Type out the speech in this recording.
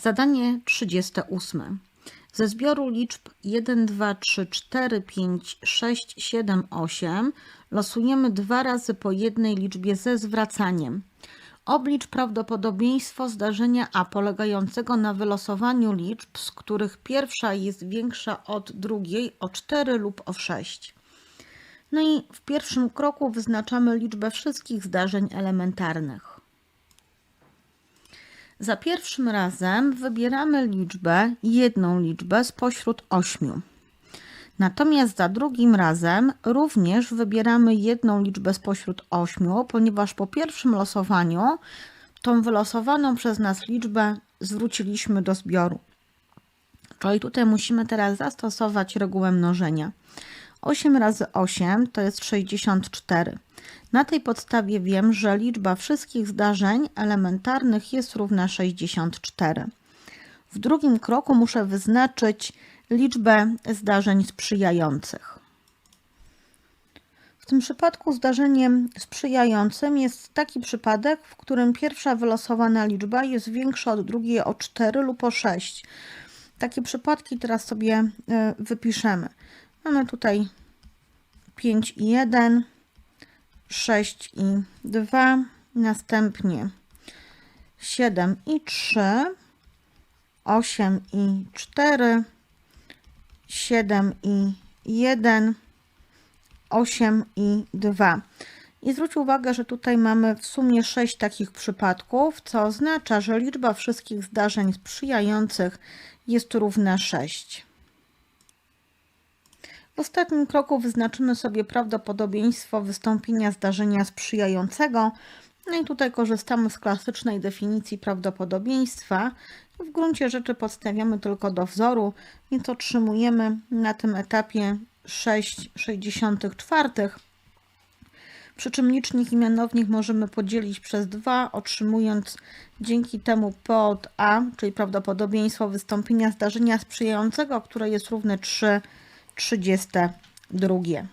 Zadanie 38. Ze zbioru liczb 1, 2, 3, 4, 5, 6, 7, 8 losujemy dwa razy po jednej liczbie ze zwracaniem. Oblicz prawdopodobieństwo zdarzenia A polegającego na wylosowaniu liczb, z których pierwsza jest większa od drugiej o 4 lub o 6. No i w pierwszym kroku wyznaczamy liczbę wszystkich zdarzeń elementarnych. Za pierwszym razem wybieramy liczbę, jedną liczbę spośród ośmiu. Natomiast za drugim razem również wybieramy jedną liczbę spośród ośmiu, ponieważ po pierwszym losowaniu tą wylosowaną przez nas liczbę zwróciliśmy do zbioru. Czyli tutaj musimy teraz zastosować regułę mnożenia. 8 razy 8 to jest 64. Na tej podstawie wiem, że liczba wszystkich zdarzeń elementarnych jest równa 64. W drugim kroku muszę wyznaczyć liczbę zdarzeń sprzyjających. W tym przypadku zdarzeniem sprzyjającym jest taki przypadek, w którym pierwsza wylosowana liczba jest większa od drugiej o 4 lub o 6. Takie przypadki teraz sobie y, wypiszemy. Mamy tutaj 5 i 1, 6 i 2, następnie 7 i 3, 8 i 4, 7 i 1, 8 i 2. I zwróć uwagę, że tutaj mamy w sumie 6 takich przypadków, co oznacza, że liczba wszystkich zdarzeń sprzyjających jest równa 6. W ostatnim kroku wyznaczymy sobie prawdopodobieństwo wystąpienia zdarzenia sprzyjającego. No i tutaj korzystamy z klasycznej definicji prawdopodobieństwa. W gruncie rzeczy podstawiamy tylko do wzoru, więc otrzymujemy na tym etapie 6,64. Przy czym licznik i mianownik możemy podzielić przez 2, otrzymując dzięki temu P od A, czyli prawdopodobieństwo wystąpienia zdarzenia sprzyjającego, które jest równe 3 32.